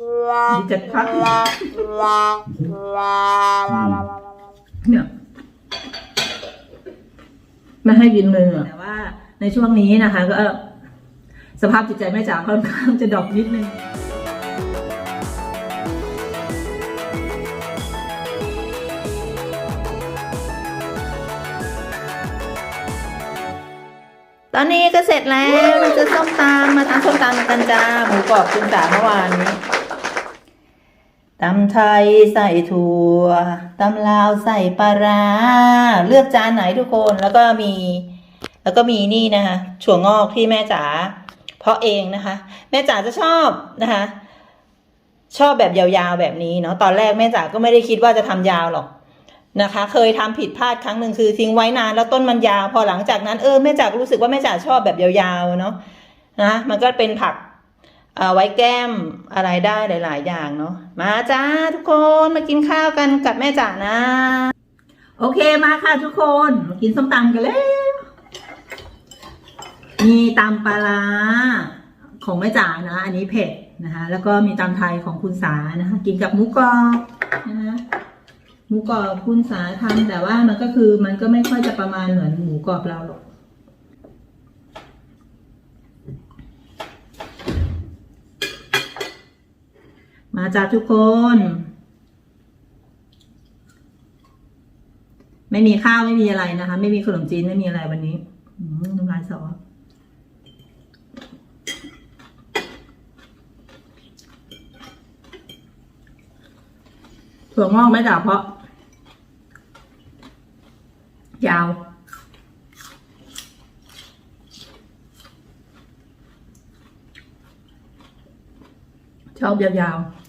ดีจัดพักเนี่ยไม่ให้กินเลยอะแต่ว่า ในช่วงนี้นะคะ ก็สภาพจิตใจแม่จ๋าค่อนข้างจะดรอปนิดนึงตอนนี้ก็เสร็จแล้วเราจะส้มตำมาทำส้มตำกันจ้าหมูกรอบคุณจ๋าเมื่อวานนี้ ตำไทยใส่ถั่วตำลาวใส่ปลาร้าเลือกจานไหนทุกคนแล้วก็มี แล้วก็มีนี่นะคะถั่วงอกที่แม่จ๋าเพาะเองนะคะ แม่จ๋าจะชอบนะคะ ชอบแบบยาวๆแบบนี้เนาะตอนแรกแม่จ๋าก็ไม่ได้คิดว่าจะทำยาวหรอกนะคะ เคยทำผิดพลาดครั้งหนึ่งคือทิ้งไว้นานแล้วต้นมันยาว พอหลังจากนั้นเออแม่จ๋ารู้สึกว่าแม่จ๋าชอบแบบยาวๆเนาะนะมันก็เป็นผัก ไว้แก้มอะไรได้หลาย ๆ อย่างเนาะมาจ้าทุกคนมากินข้าวกันกับแม่จ๋านะ โอเคมาค่ะทุกคนมากินส้มตำกันแล้วมีตำปลาร้าของแม่จ๋านะ อันนี้เผ็ดนะคะแล้วก็มีตำไทยของคุณสานะคะ กินกับหมูกรอบนะคะหมูกรอบคุณสาทำแต่ว่ามันก็คือมันก็ไม่ค่อยจะประมาณเหมือนหมูกรอบเราหรอก มาจ้าทุกคน ไม่มีข้าวไม่มีอะไรนะคะ ไม่มีขนมจีนไม่มีอะไรวันนี้อืมน้ำลายสอถั่วงอกไม่ด่าเพราะ ยาวชอบยาวๆ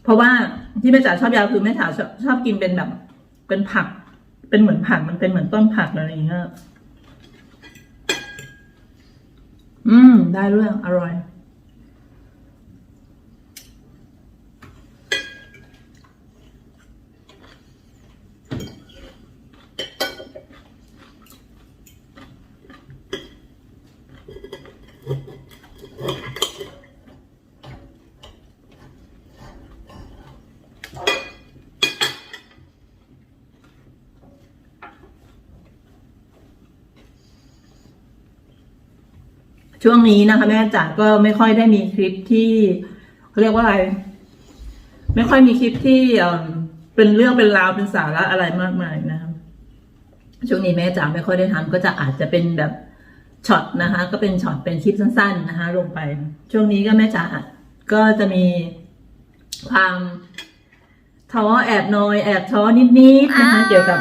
เพ ราะว่าที่แม่จ๋าชอบยาคือแม่จ๋าชอบชอบกินเป็นแบบ เป็นผัก เป็นเหมือนผักมันเป็นเหมือนต้นผักอะไรอย่างเงี้ยอืม ได้เรื่องอร่อย ช่วงนี้นะคะ แม่จ๋าก็ไม่ค่อยได้มีคลิปที่เขาเรียกว่าอะไร ไม่ค่อยมีคลิปที่เป็นเรื่องเป็นราวเป็นสาระอะไรมากมายนะคะช่วงนี้แม่จ๋าไม่ค่อยได้ทำก็จะอาจจะเป็นแบบช็อตนะคะ ก็เป็นช็อตเป็นคลิปสั้น ๆ นะคะ ลงไป ช่วงนี้ก็แม่จ๋าก็จะมีความท้อแอบนอย แอบท้อนิดๆนะคะเกี่ยวกับ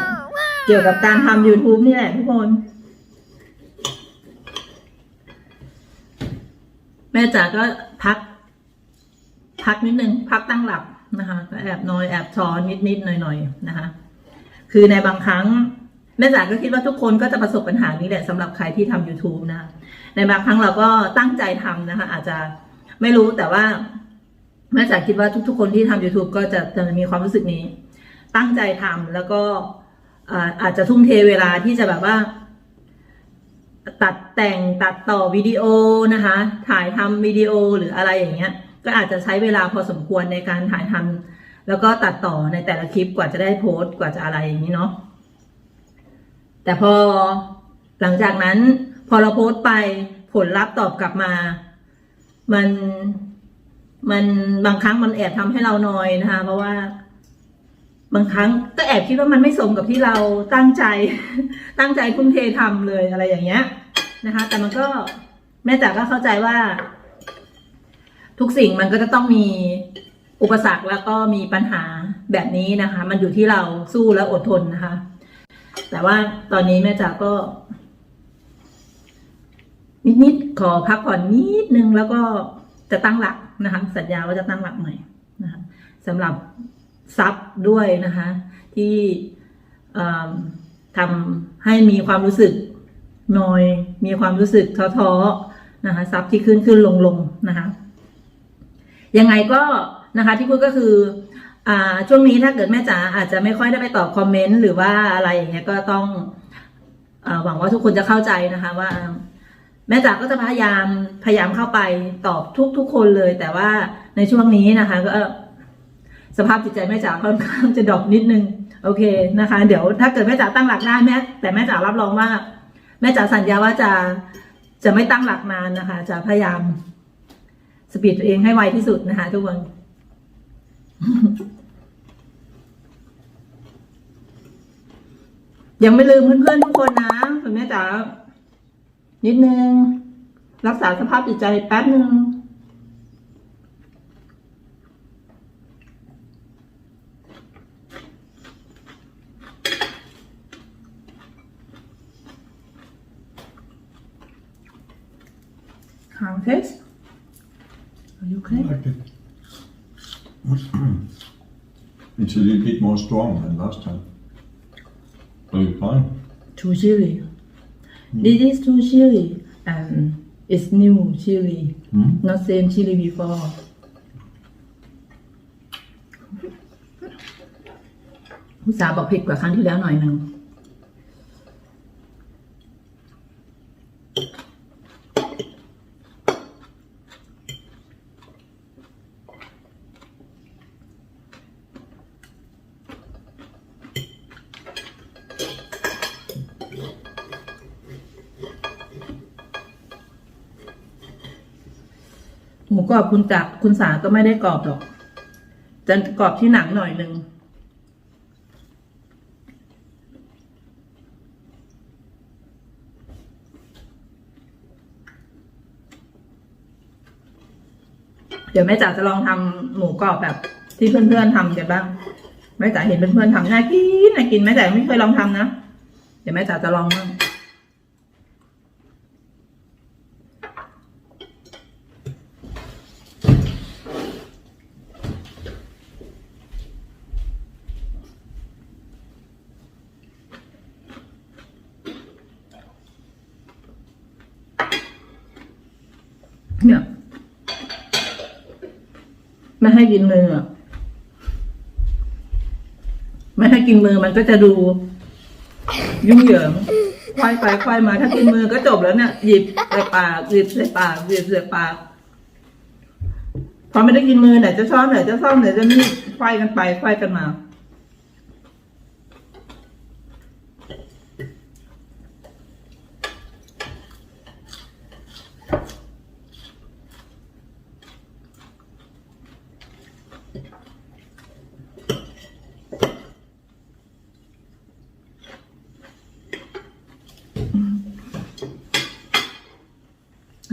เกี่ยวกับการทำ YouTube นี่แหละทุกคน แม่จ๋าก็พัก พักนิดนึง พักตั้งหลักนะคะก็แอบนอยแอบช้อนนิดนิดหน่อยหน่อยนะคะ คือในบางครั้งแม่จ๋าก็คิดว่าทุกคนก็จะประสบปัญหานี้แหละสำหรับใครที่ทำ YouTube นะคะในบางครั้งเราก็ตั้งใจทำนะคะ อาจจะไม่รู้แต่ว่าแม่จ๋าคิดว่าทุก ๆ คนที่ทำ YouTube ก็จะจะมีความรู้สึกนี้ ตั้งใจทำแล้วก็อาจจะทุ่มเทเวลาที่จะแบบว่า ตัดแต่งตัดต่อวิดีโอนะคะ ถ่ายทำวิดีโอหรืออะไรอย่างเงี้ย ก็อาจจะใช้เวลาพอสมควรในการถ่ายทำแล้วก็ตัดต่อในแต่ละคลิปกว่าจะได้โพสต์กว่าจะอะไรอย่างนี้เนาะแต่พอหลังจากนั้นพอเราโพสต์ไปผลลัพธ์ตอบกลับมา มันมันบางครั้งมันแอบทำให้เรานอยนะคะ เพราะว่า บางครั้งก็แอบคิดว่ามันไม่สมกับที่เราตั้งใจ ตั้งใจทุ่มเททำเลยอะไรอย่างเงี้ยนะคะ แต่มันก็แม่จ๋าก็เข้าใจว่า ทุกสิ่งมันก็จะต้องมีอุปสรรคแล้วก็มีปัญหาแบบนี้นะคะ มันอยู่ที่เราสู้และอดทนนะคะ แต่ว่าตอนนี้แม่จ๋าก็ นิดๆขอพักผ่อนนิดนึงแล้วก็จะตั้งหลักนะคะ สัญญาว่าจะตั้งหลักใหม่นะคะสำหรับ ซับด้วยนะคะ ที่ทำให้มีความรู้สึกนอย มีความรู้สึกท้อๆนะคะซับที่ขึ้นขึ้นลงลงนะคะยังไงก็นะคะที่พูดก็คืออช่วงนี้ถ้าเกิดแม่จ๋าอาจจะไม่ค่อยได้ไปตอบคอมเมนต์หรือว่าอะไรอย่างเงี้ยก็ต้องอหวังว่าทุกคนจะเข้าใจนะคะว่า แม่จ๋าก็จะพยายามพยายามเข้าไปตอบทุกทุกๆคนเลย แต่ว่าในช่วงนี้นะคะ ก็ สภาพจิตใจแม่จ๋าค่อนข้างจะดรอปนิดนึง โอเคนะคะ เดี๋ยวถ้าเกิดแม่จ๋าตั้งหลักได้แม่แต่แม่จ๋ารับรองว่า แม่จ๋าสัญญาว่าจะจะไม่ตั้งหลักนานนะคะ จะพยายามสปีดตัวเองให้ไวที่สุดนะคะ ทุกคนยังไม่ลืมเพื่อนๆทุกคนนะคุณแม่จ๋านิดนึง รักษาสภาพจิตใจแป๊บนึง How it is? Are you okay? like it. it's a little bit more strong than last time. Are you fine? Too chilly. This is too chilly and it's new chili, Hmm? not same chili before. ผู้สาวบอกผิดกว่าครั้งที่แล้วหน่อยหนึ่ง หมูกรอบคุณจักคุณสาก็ไม่ได้กรอบหรอก จะกรอบที่หนังหน่อยหนึ่งเดี๋ยวแม่จ๋าจะลองทำหมูกรอบแบบที่เพื่อนๆทำกันบ้างแม่จ๋าเห็นเพื่อนๆทำน่ากินน่ากินแม่จ๋าไม่เคยลองทำนะ เดี๋ยวแม่จ๋าจะลองบ้าง เนี่ย ไม่ให้กินมือ ไม่ให้กินมือมันก็จะดู ยุ่งเหยิงควายไปควายมา ถ้ากินมือก็จบแล้วเนี่ยหยิบใส่ปากหยิบใส่ปากหยิบใส่ปากพอไม่ได้กินมือไหนจะช้อนไหนจะซ่อมไหนจะนี่ควายกันไปควายกันมา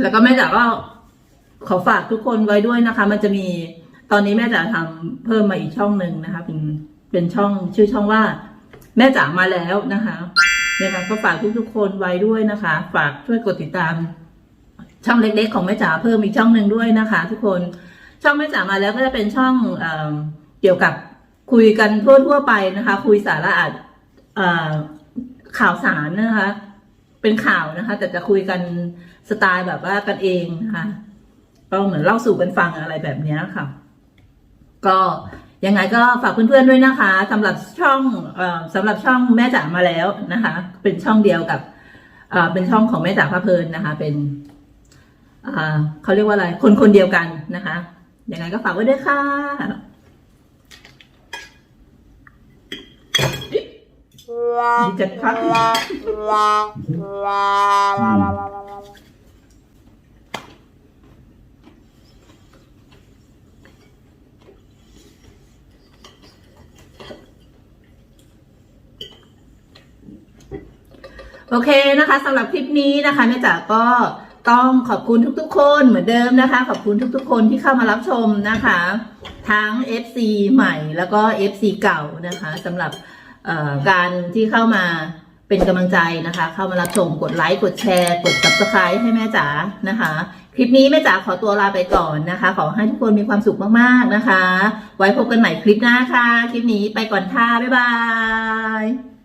แล้วก็แม่จ๋าก็ขอฝากทุกคนไว้ด้วยนะคะ มันจะมีตอนนี้แม่จ๋าทำเพิ่มมาอีกช่องหนึ่งนะคะ เป็นเป็นช่องชื่อช่องว่า แม่จ๋ามาแล้วนะคะยังไงก็ฝากทุกๆคนไว้ด้วยนะคะ ฝากช่วยกดติดตาม ช่องเล็กๆ ของแม่จ๋าเพิ่มอีกช่องหนึ่งด้วยนะคะ ทุกคนช่องแม่จ๋ามาแล้วก็จะเป็นช่องเอเกี่ยวกับคุยกันทั่วๆไปนะคะ คุยสาระอาจข่าวสารนะคะ เป็นข่าวนะคะ แต่จะคุยกัน สไตล์แบบว่ากันเองนะคะก็เหมือนเล่าสู่กันฟังอะไรแบบนี้ค่ะ ก็ยังไงก็ฝากเพื่อนๆด้วยนะคะสำหรับช่องอสำหรับช่องแม่จ๋ามาแล้วนะคะ เป็นช่องเดียวกับเป็นช่องของแม่จ๋าพระเพลินนะคะ เป็นเขาเรียกว่าอะไร คนคนเดียวกันนะคะยังไงก็ฝากไว้ด้วยค่ะดีจัดครับ โอเคนะคะสำหรับคลิปนี้นะคะแม่จ๋าก็ต้องขอบคุณทุกๆ คนเหมือนเดิมนะคะ ขอบคุณทุกๆ คนที่เข้ามารับชมนะคะ ทั้ง FC ใหม่แล้วก็ FC เก่านะคะสำหรับการที่เข้ามาเป็นกำลังใจนะคะ เข้ามารับชมกดไลค์กดแชร์กด subscribe ให้แม่จ๋านะคะ คลิปนี้แม่จ๋าขอตัวลาไปก่อนนะคะ ขอให้ทุกคนมีความสุขมากๆนะคะ ไว้พบกันใหม่คลิปหน้าค่ะ คลิปนี้ไปก่อนค่ะ บ๊ายบาย